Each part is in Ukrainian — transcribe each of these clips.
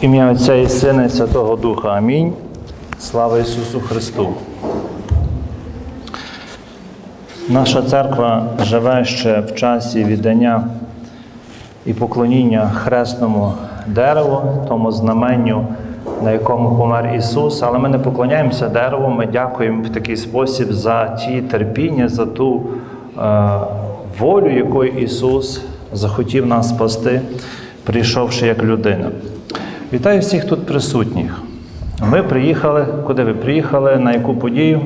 Ім'я Отця і Сина і Святого Духа. Амінь. Слава Ісусу Христу. Наша церква живе ще в часі віддання і поклоніння хресному дереву, тому знаменню, на якому помер Ісус. Але ми не поклоняємося дереву, ми дякуємо в такий спосіб за ті терпіння, за ту е, волю, якою Ісус захотів нас спасти, прийшовши як людина. Вітаю всіх тут присутніх. Ми приїхали, куди ви приїхали, на яку подію?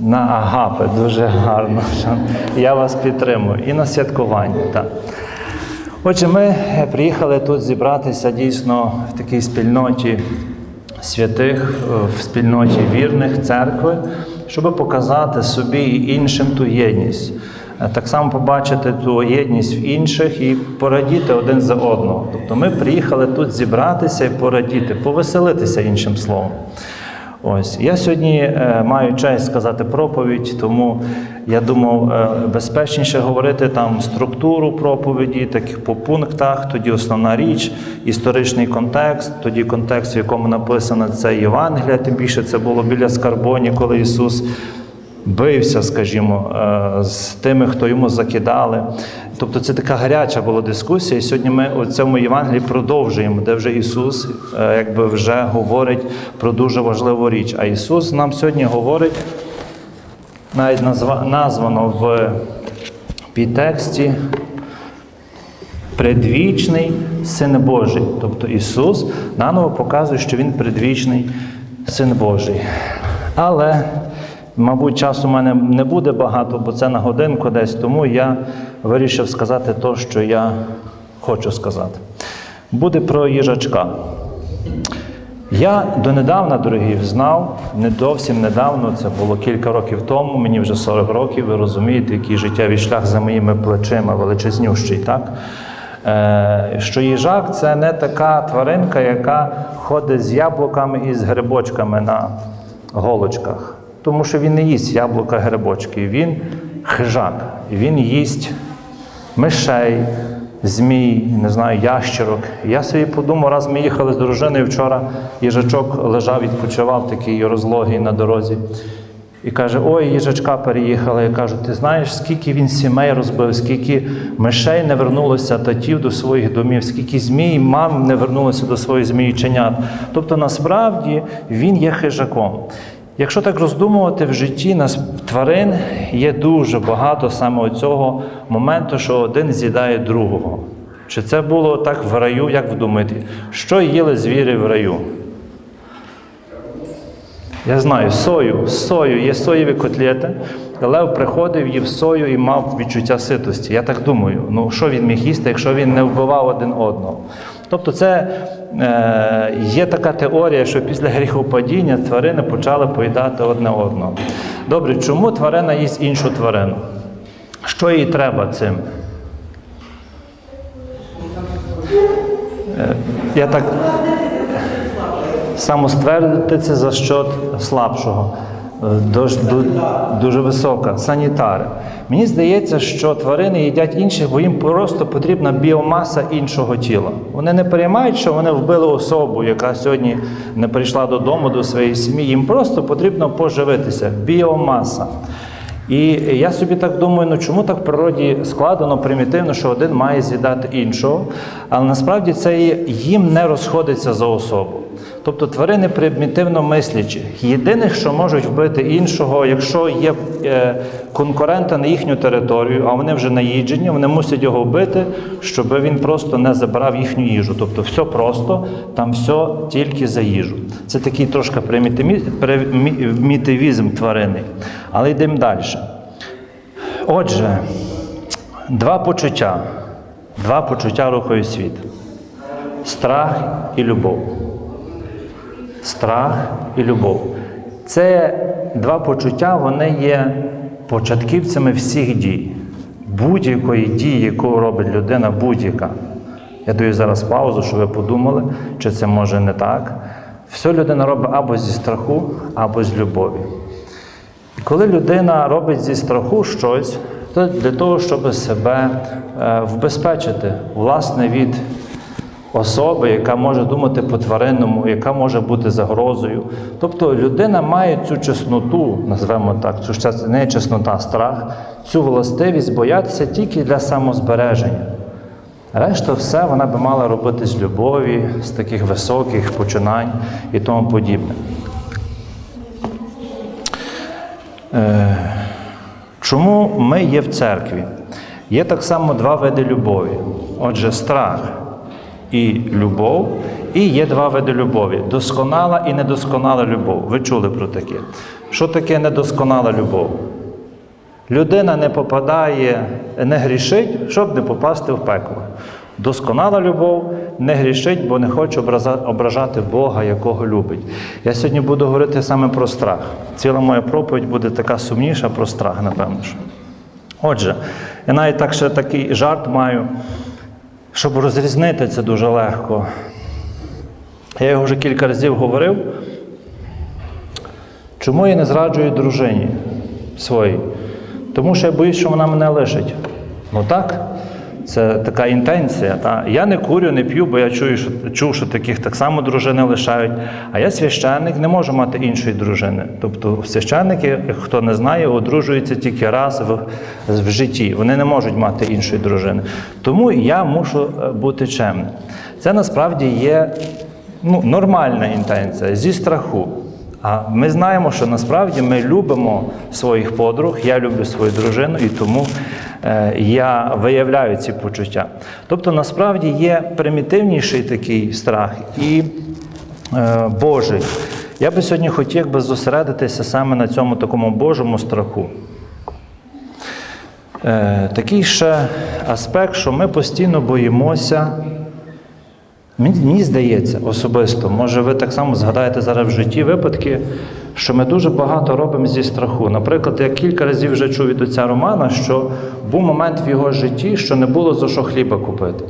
На Агапи, дуже гарно. Я вас підтримую. І на святкування. Так. Отже, ми приїхали тут зібратися дійсно в такій спільноті святих, в спільноті вірних церкви, щоб показати собі і іншим ту єдність. Так само побачити ту єдність в інших і порадіти один за одного. Тобто ми приїхали тут зібратися і порадіти, повеселитися іншим словом. Ось я сьогодні е, маю честь сказати проповідь, тому я думав е, безпечніше говорити там структуру проповіді, так по пунктах. Тоді основна річ, історичний контекст, тоді контекст, в якому написано це Євангелія. Тим більше це було біля Скарбоні, коли Ісус бився, скажімо, е, з тими, хто йому закидали. Тобто це така гаряча була дискусія. І сьогодні ми у цьому Євангелії продовжуємо, де вже Ісус е, якби вже говорить про дуже важливу річ. А Ісус нам сьогодні говорить, навіть названо в підтексті предвічний Син Божий. Тобто Ісус наново показує, що Він предвічний Син Божий. Але Мабуть, часу у мене не буде багато, бо це на годинку десь, тому я вирішив сказати те, що я хочу сказати. Буде про їжачка. Я донедавна, дорогі, знав, не зовсім недавно, це було кілька років тому, мені вже 40 років, ви розумієте, який життєвий шлях за моїми плечима величезнющий, так? Е, що їжак це не така тваринка, яка ходить з яблуками і з грибочками на голочках тому що він не їсть яблука грибочки, він хижак, він їсть мишей, змій, не знаю, ящерок. Я собі подумав, раз ми їхали з дружиною вчора, їжачок лежав, відпочивав такий розлогий на дорозі. І каже, ой, їжачка переїхала. Я кажу, ти знаєш, скільки він сімей розбив, скільки мишей не вернулося татів до своїх домів, скільки змій, мам не вернулося до своїх зміїченят. Тобто, насправді він є хижаком. Якщо так роздумувати в житті нас тварин є дуже багато саме цього моменту, що один з'їдає другого. Чи це було так в раю, як ви думаєте? Що їли звірі в раю? Я знаю, сою, сою, є соєві котлети. Лев приходив, їв сою і мав відчуття ситості. Я так думаю, ну що він міг їсти, якщо він не вбивав один одного? Тобто, це е, є така теорія, що після гріхопадіння тварини почали поїдати одне одного. Добре, чому тварина їсть іншу тварину? Що їй треба цим? Е, я так самоствердитися за счет слабшого. Дуже, дуже висока, санітари. Мені здається, що тварини їдять інших, бо їм просто потрібна біомаса іншого тіла. Вони не переймають, що вони вбили особу, яка сьогодні не прийшла додому до своєї сім'ї. Їм просто потрібно поживитися. Біомаса. І я собі так думаю, ну чому так в природі складено примітивно, що один має з'їдати іншого, але насправді це їм не розходиться за особу. Тобто тварини примітивно мислячі. Єдине, що можуть вбити іншого, якщо є е, конкурента на їхню територію, а вони вже наїджені, вони мусять його вбити, щоб він просто не забрав їхню їжу. Тобто, все просто, там все тільки за їжу. Це такий трошки примітивізм тварини. Але йдемо далі. Отже, два почуття. Два почуття рухають світ. Страх і любов страх і любов. Це два почуття, вони є початківцями всіх дій. Будь-якої дії, яку робить людина, будь-яка. Я даю зараз паузу, щоб ви подумали, чи це може не так. Все людина робить або зі страху, або з любові. І коли людина робить зі страху щось, то для того, щоб себе вбезпечити, власне, від особи, яка може думати по-тваринному, яка може бути загрозою. Тобто людина має цю чесноту, назвемо так, цю не чеснота, страх, цю властивість боятися тільки для самозбереження. Решта все вона би мала робити з любові, з таких високих починань і тому подібне. Е, Чому ми є в церкві? Є так само два види любові. Отже, страх і любов, і є два види любові: досконала і недосконала любов. Ви чули про таке. Що таке недосконала любов? Людина не попадає, не грішить, щоб не попасти в пекло. Досконала любов не грішить, бо не хоче ображати Бога, якого любить. Я сьогодні буду говорити саме про страх. Ціла моя проповідь буде така сумніша про страх, напевно. Отже, я навіть так ще такий жарт маю, щоб розрізнити це дуже легко. Я його вже кілька разів говорив. Чому я не зраджую дружині своїй? Тому що я боюсь, що вона мене лишить. Ну так, це така інтенція. Та? Я не курю, не п'ю, бо я чую, що, чув, що таких так само дружини лишають. А я священник, не можу мати іншої дружини. Тобто священники, хто не знає, одружуються тільки раз в, в житті. Вони не можуть мати іншої дружини. Тому я мушу е, бути чемним. Це насправді є ну, нормальна інтенція зі страху. А ми знаємо, що насправді ми любимо своїх подруг, я люблю свою дружину, і тому е, я виявляю ці почуття. Тобто, насправді є примітивніший такий страх і е, Божий. Я би сьогодні хотів би зосередитися саме на цьому такому Божому страху. Е, такий ще аспект, що ми постійно боїмося. Мені, здається особисто, може ви так само згадаєте зараз в житті випадки, що ми дуже багато робимо зі страху. Наприклад, я кілька разів вже чув від отця Романа, що був момент в його житті, що не було за що хліба купити.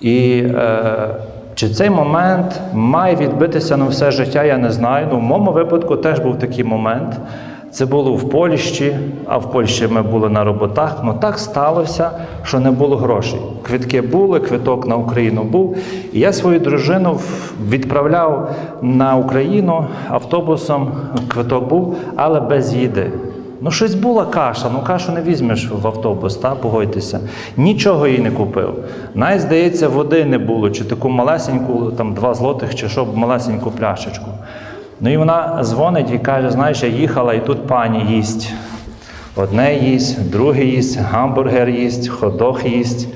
І е, чи цей момент має відбитися на все життя, я не знаю. Ну, в моєму випадку теж був такий момент. Це було в Польщі, а в Польщі ми були на роботах. Ну так сталося, що не було грошей. Квитки були, квиток на Україну був. І я свою дружину відправляв на Україну автобусом, квиток був, але без їди. Ну, щось була каша, ну кашу не візьмеш в автобус, та, погодьтеся. Нічого їй не купив. Навіть, здається, води не було, чи таку малесеньку, там два злотих, чи що, малесеньку пляшечку. Ну і вона дзвонить і каже: знаєш, я їхала, і тут пані їсть. Одне їсть, друге їсть, гамбургер їсть, ходох їсть.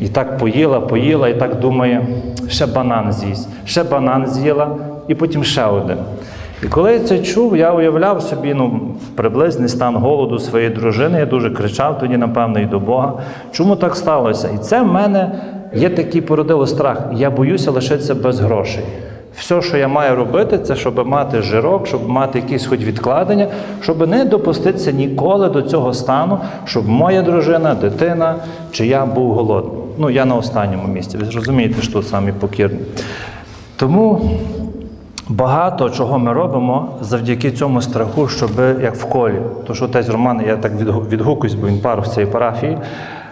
І так поїла, поїла, і так думає, ще банан з'їсть, ще банан з'їла, і потім ще один. І коли я це чув, я уявляв собі ну, приблизний стан голоду своєї дружини. Я дуже кричав тоді, напевно, і до Бога. Чому так сталося? І це в мене є такий породило страх. Я боюся лишитися без грошей. Все, що я маю робити, це щоб мати жирок, щоб мати якісь хоч відкладення, щоб не допуститися ніколи до цього стану, щоб моя дружина, дитина чи я був голодний. Ну, я на останньому місці. Ви зрозумієте, що тут самі покірні. Тому багато чого ми робимо завдяки цьому страху, щоб як в колі. То що отець Роман, я так відгукуюсь, бо він пару в цієї парафії.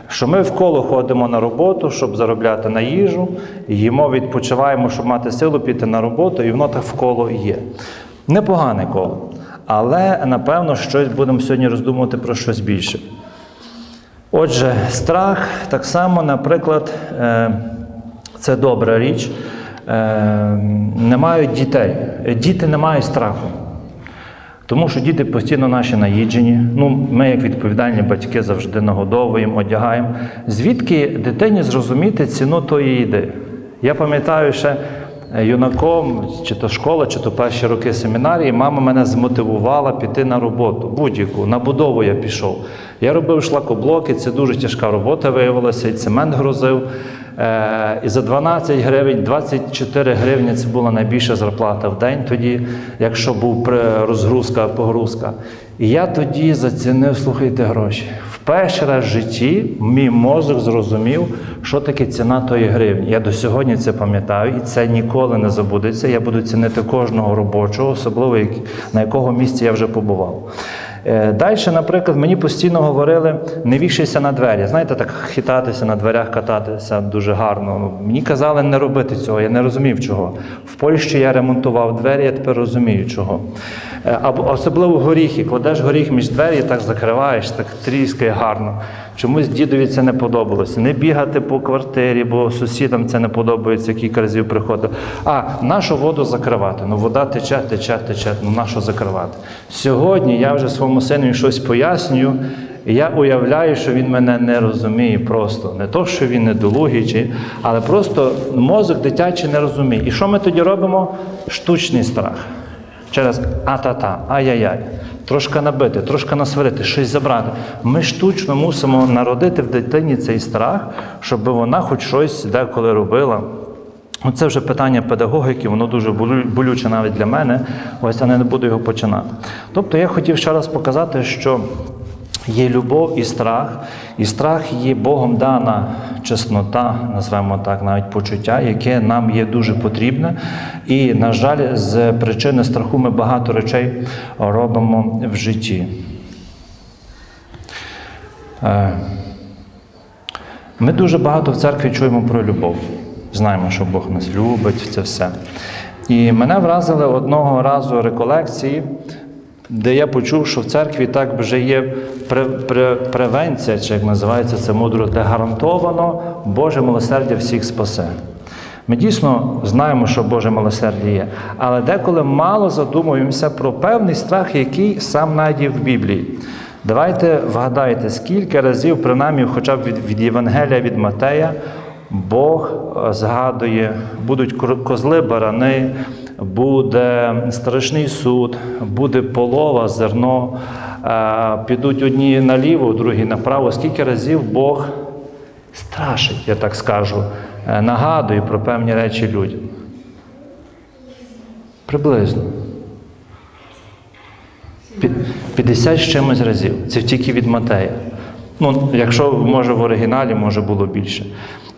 Що ми в коло ходимо на роботу, щоб заробляти на їжу, їмо, відпочиваємо, щоб мати силу піти на роботу, і воно так в коло є. Непогане коло. Але напевно щось будемо сьогодні роздумувати про щось більше. Отже, страх так само, наприклад, е, це добра річ. Е, Не мають дітей. Діти не мають страху. Тому що діти постійно наші наїджені. Ну, ми, як відповідальні батьки, завжди нагодовуємо, одягаємо. Звідки дитині зрозуміти ціну тої їди? Я пам'ятаю ще юнаком, чи то школа, чи то перші роки семінарії, мама мене змотивувала піти на роботу, будь-яку. На будову я пішов. Я робив шлакоблоки, це дуже тяжка робота виявилася, і цемент грузив. Е, І за 12 гривень, 24 гривні це була найбільша зарплата в день тоді, якщо був розгрузка, погрузка. І я тоді зацінив, слухайте, гроші. Вперше раз в житті мій мозок зрозумів, що таке ціна тої гривні. Я до сьогодні це пам'ятаю, і це ніколи не забудеться. Я буду цінити кожного робочого, особливо на якого місці я вже побував. Далі, наприклад, мені постійно говорили, не вішайся на двері. Знаєте, так хитатися на дверях, кататися дуже гарно. Ну, Мені казали не робити цього, я не розумів чого. В Польщі я ремонтував двері, я тепер розумію чого. Е, особливо горіхи. Кладеш горіх між двері так закриваєш, так тріскає гарно. Чомусь дідові це не подобалося. Не бігати по квартирі, бо сусідам це не подобається, кілька разів приходив. А нашу воду закривати? Ну вода тече, тече, тече. Ну нащо закривати? Сьогодні я вже своєму сину щось пояснюю. І я уявляю, що він мене не розуміє просто. Не то, що він недолугий, але просто мозок дитячий не розуміє. І що ми тоді робимо? Штучний страх. Через а-та-та, ай-яй-яй. Трошки набити, трошки насварити, щось забрати. Ми штучно мусимо народити в дитині цей страх, щоб вона хоч щось деколи робила. Це вже питання педагогіки, воно дуже болюче навіть для мене. Ось я не буду його починати. Тобто я хотів ще раз показати, що є любов і страх, і страх є Богом дана чеснота, назвемо так, навіть почуття, яке нам є дуже потрібне. І, на жаль, з причини страху ми багато речей робимо в житті. Е, Ми дуже багато в церкві чуємо про любов. Знаємо, що Бог нас любить, це все. І мене вразили одного разу реколекції, де я почув, що в церкві так вже є пре- пре- превенція, чи як називається це мудро, де гарантовано Боже милосердя всіх спасе. Ми дійсно знаємо, що Боже милосердя є, але деколи мало задумуємося про певний страх, який сам найдів в Біблії. Давайте вгадайте, скільки разів, принаймні, хоча б від, від Євангелія від Матея, Бог е, згадує, будуть козли, барани, буде страшний суд, буде полова, зерно, е, підуть одні наліво, другі направо. Скільки разів Бог страшить, я так скажу, е, нагадує про певні речі людям. Приблизно. 50 з чимось разів. Це тільки від Матея. Ну, якщо може в оригіналі, може було більше.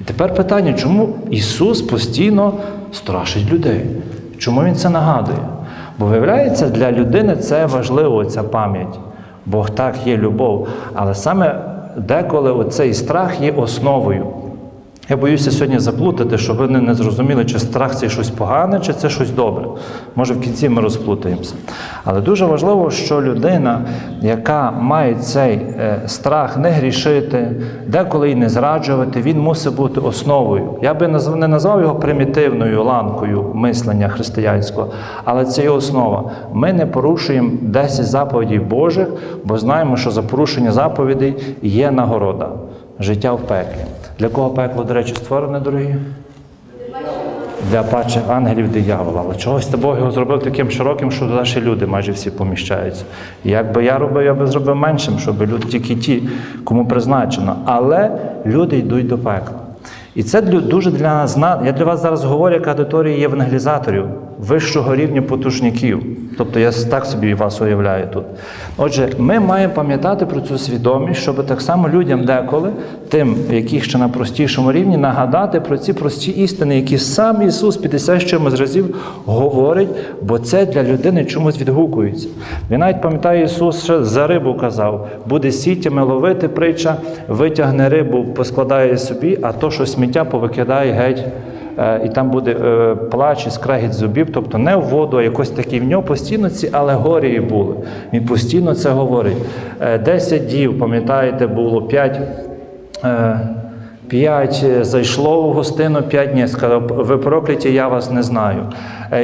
І тепер питання, чому Ісус постійно страшить людей? Чому Він це нагадує? Бо виявляється, для людини це важливо, ця пам'ять. Бог так є любов. Але саме деколи цей страх є основою. Я боюся сьогодні заплутати, щоб ви не зрозуміли, чи страх це щось погане, чи це щось добре. Може, в кінці ми розплутаємося. Але дуже важливо, що людина, яка має цей е, страх не грішити, деколи і не зраджувати, він мусить бути основою. Я би не назвав його примітивною ланкою мислення християнського, але це є основа. Ми не порушуємо 10 заповідей Божих, бо знаємо, що за порушення заповідей є нагорода життя в пеклі. Для кого пекло, до речі, створене, дорогі? Для паче ангелів диявола. Але чогось то Бог його зробив таким широким, що наші люди майже всі поміщаються. І якби я робив, я би зробив меншим, щоб люди тільки ті, кому призначено. Але люди йдуть до пекла. І це дуже для нас. Я для вас зараз говорю як аудиторія євангелізаторів вищого рівня потужників. Тобто я так собі вас уявляю тут. Отже, ми маємо пам'ятати про цю свідомість, щоб так само людям деколи, тим, яких ще на простішому рівні, нагадати про ці прості істини, які сам Ісус 50 з чимось разів говорить, бо це для людини чомусь відгукується. Він навіть пам'ятає, Ісус ще за рибу казав: буде сітями ловити притча, витягне рибу, поскладає собі, а то, що сміття повикидає геть. Е, І там буде е, плач і скрегіт зубів, тобто не в воду, а якось такий. В нього постійно ці алегорії були. Він постійно це говорить. Е, Десять дів, пам'ятаєте, було п'ять. е, П'ять е, зайшло в гостину, п'ять ні. Сказав, ви прокляті, я вас не знаю.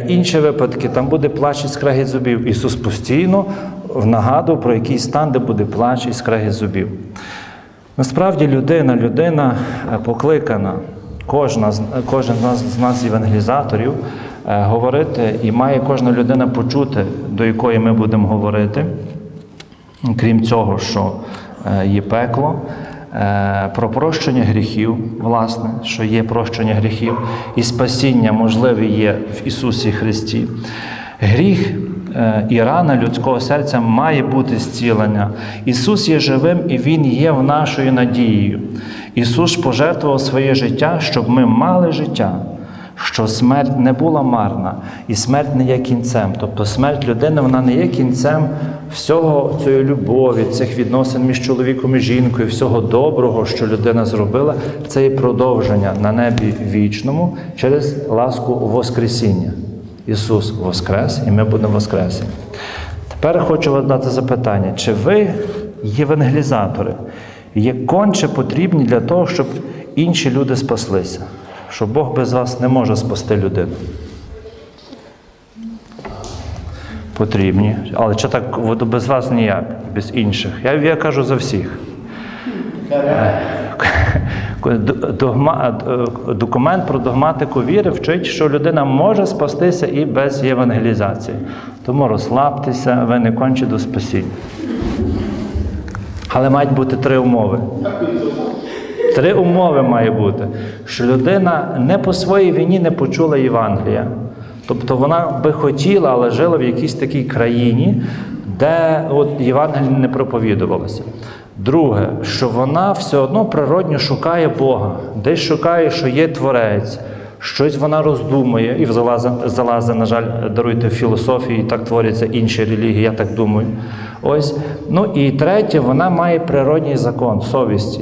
Інші випадки, там буде плач і скрегіт зубів. Ісус постійно нагадував про якийсь стан, де буде плач і скрегіт зубів. Насправді людина, людина е, покликана, кожна, кожен з нас, євангелізаторів, е, говорити, і має кожна людина почути, до якої ми будемо говорити, крім цього, що е, є пекло, про прощення гріхів, власне, що є прощення гріхів, і спасіння можливе є в Ісусі Христі. Гріх і рана людського серця має бути зцілення. Ісус є живим і Він є в нашою надією. Ісус пожертвував своє життя, щоб ми мали життя. що смерть не була марна, і смерть не є кінцем. Тобто смерть людини вона не є кінцем всього цієї любові, цих відносин між чоловіком і жінкою, всього доброго, що людина зробила, це є продовження на небі вічному через ласку Воскресіння. Ісус Воскрес, і ми будемо Воскресені. Тепер хочу вам дати запитання: чи ви євангелізатори, є конче потрібні для того, щоб інші люди спаслися? Що Бог без вас не може спасти людину? Потрібні. Але чи так без вас ніяк, без інших? Я, я кажу за всіх. Догма, е, документ про догматику віри вчить, що людина може спастися і без євангелізації. Тому розслабтеся, ви не конче до спасіння. Але мають бути три умови. Три умови має бути, що людина не по своїй війні не почула Євангелія. Тобто вона би хотіла, але жила в якійсь такій країні, де от Євангеліє не проповідувалося. Друге, що вона все одно природньо шукає Бога, десь шукає, що є Творець, щось вона роздумує і залазить, на жаль, даруйте в філософії, так творяться інші релігії, я так думаю. Ось. Ну і третє, вона має природній закон совісті.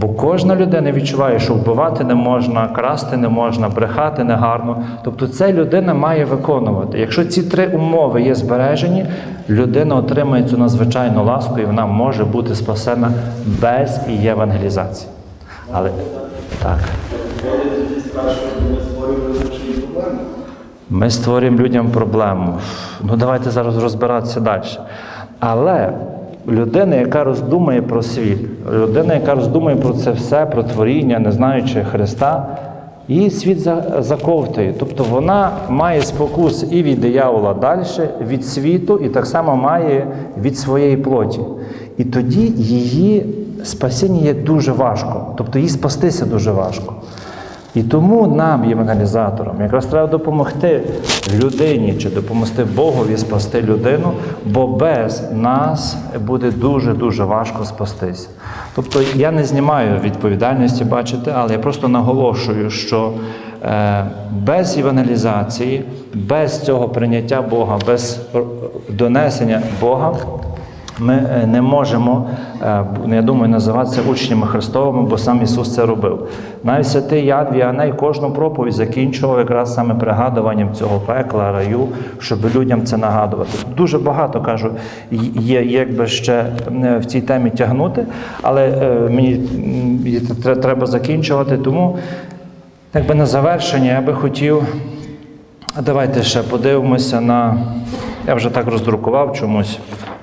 Бо кожна людина відчуває, що вбивати не можна, красти не можна, брехати негарно. Тобто це людина має виконувати. Якщо ці три умови є збережені, людина отримає цю надзвичайну ласку і вона може бути спасена без євангелізації. Але так. Ми створюємо людям проблему. Ну давайте зараз розбиратися далі. Але людина, яка роздумує про світ, людина, яка роздумує про це все, про творіння, не знаючи Христа, її світ заковтує. Тобто вона має спокус і від диявола далі, від світу, і так само має від своєї плоті. І тоді її спасіння є дуже важко, тобто їй спастися дуже важко. І тому нам, євангелізаторам, якраз треба допомогти людині чи допомогти Богові спасти людину, бо без нас буде дуже-дуже важко спастися. Тобто я не знімаю відповідальності, бачите, але я просто наголошую, що е, без євангелізації, без цього прийняття Бога, без донесення Бога. Ми е, не можемо, е, я думаю, називатися учнями Христовими, бо сам Ісус це робив. Навіть святий Ян Віаней кожну проповідь закінчував якраз саме пригадуванням цього пекла, раю, щоб людям це нагадувати. Дуже багато кажу, є якби ще в цій темі тягнути, але е, мені треба закінчувати. Тому, якби на завершення, я би хотів. Давайте ще подивимося на. Я вже так роздрукував чомусь,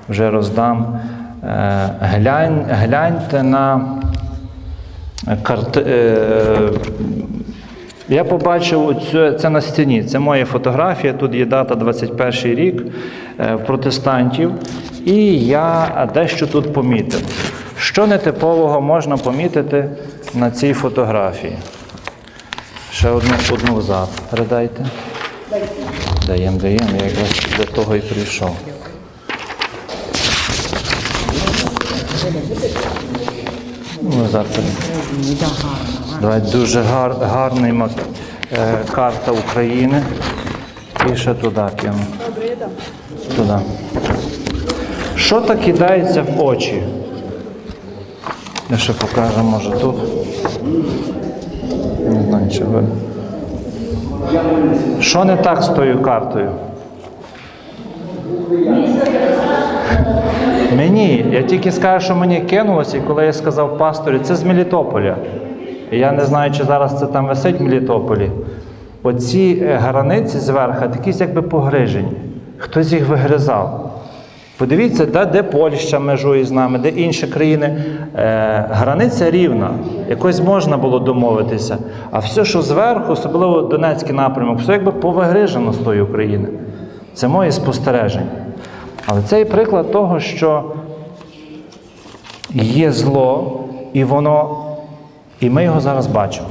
вже роздам. Е, Глянь, гляньте на карти. е, Я побачив оцю, це на стіні. Це моя фотографія. Тут є дата 21 рік е, в протестантів. І я дещо тут помітив. Що нетипового можна помітити на цій фотографії? Ще одну, одну взад. Передайте. Даємо, даємо, я якраз для того і прийшов. Ну, завтра. Давай дуже гар, гарний мак, е, карта України. І ще туди кину. Туди. Що так кидається в очі? Я ще покажу, може тут. Не знаю, видно. Що не так з тою картою? Мені, я тільки скажу, що мені кинулося, і коли я сказав пасторі, це з Мелітополя. І я не знаю, чи зараз це там висить в Мелітополі. Оці е, границі зверху якісь якби погрижені. Хтось їх вигризав. Подивіться, де, де Польща межує з нами, де інші країни. Е, границя рівна, якось можна було домовитися. А все, що зверху, особливо Донецький напрямок, все якби повигрижено з тої України. Це моє спостереження. Але це і приклад того, що є зло, і воно, і ми його зараз бачимо.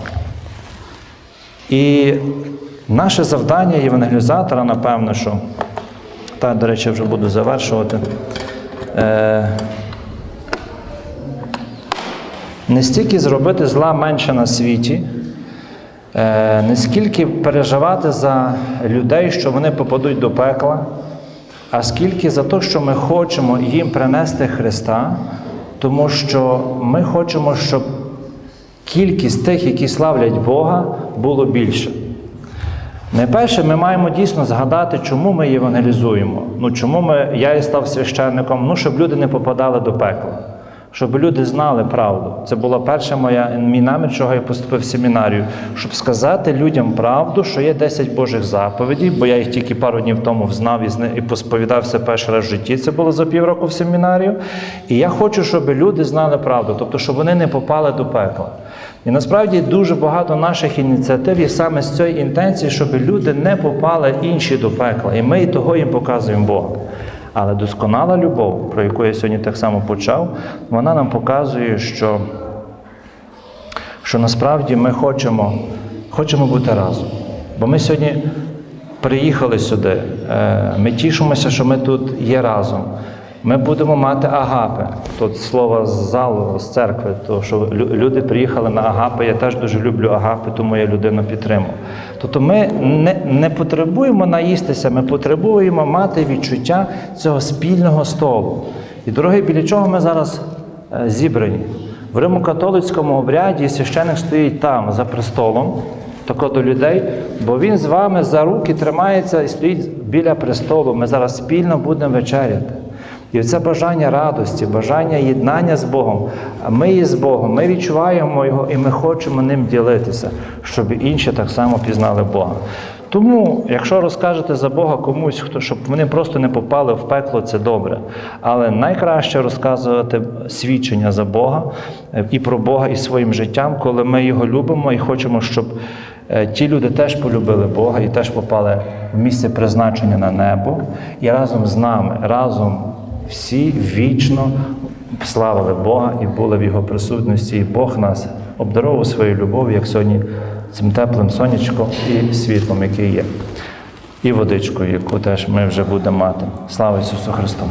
І наше завдання євангелізатора, напевно, що та, до речі, вже буду завершувати. Е, не стільки зробити зла менше на світі, Е, Не скільки переживати за людей, що вони попадуть до пекла, а скільки за те, що ми хочемо їм принести Христа, тому що ми хочемо, щоб кількість тих, які славлять Бога, було більше. Найперше, ми маємо дійсно згадати, чому ми євангелізуємо. Ну, чому ми, я і став священником, ну, щоб люди не попадали до пекла, щоб люди знали правду. Це була перша моя мій намір, чого я поступив в семінарію, щоб сказати людям правду, що є 10 Божих заповідей, бо я їх тільки пару днів тому знав і і посповідався перший раз в житті. Це було за півроку в семінарію. І я хочу, щоб люди знали правду, тобто, щоб вони не попали до пекла. І насправді дуже багато наших ініціатив є саме з цієї інтенції, щоб люди не попали інші до пекла. І ми того їм показуємо Бога. Але досконала любов, про яку я сьогодні так само почав, вона нам показує, що, що насправді ми хочемо, хочемо бути разом. Бо ми сьогодні приїхали сюди, е, ми тішимося, що ми тут є разом. Ми будемо мати агапи. Тут слово з залу, з церкви, то що люди приїхали на агапи. Я теж дуже люблю агапи, тому я людину підтримую. Тобто ми не, не потребуємо наїстися, ми потребуємо мати відчуття цього спільного столу. І, дорогі, біля чого ми зараз е, зібрані? В Римо-католицькому обряді священик стоїть там, за престолом, тако до людей, бо він з вами за руки тримається і стоїть біля престолу. Ми зараз спільно будемо вечеряти. І це бажання радості, бажання єднання з Богом. Ми є з Богом, ми відчуваємо його і ми хочемо ним ділитися, щоб інші так само пізнали Бога. Тому, якщо розкажете за Бога комусь, хто щоб вони просто не попали в пекло, це добре. Але найкраще розказувати свідчення за Бога е, і про Бога і своїм життям, коли ми його любимо і хочемо, щоб е, ті люди теж полюбили Бога і теж попали в місце призначення на небо, і разом з нами, разом всі вічно славили Бога і були в Його присутності, і Бог нас обдаровував своєю любов'ю, як сьогодні цим теплим сонячком і світлом, яке є, і водичкою, яку теж ми вже будемо мати. Слава Ісусу Христу!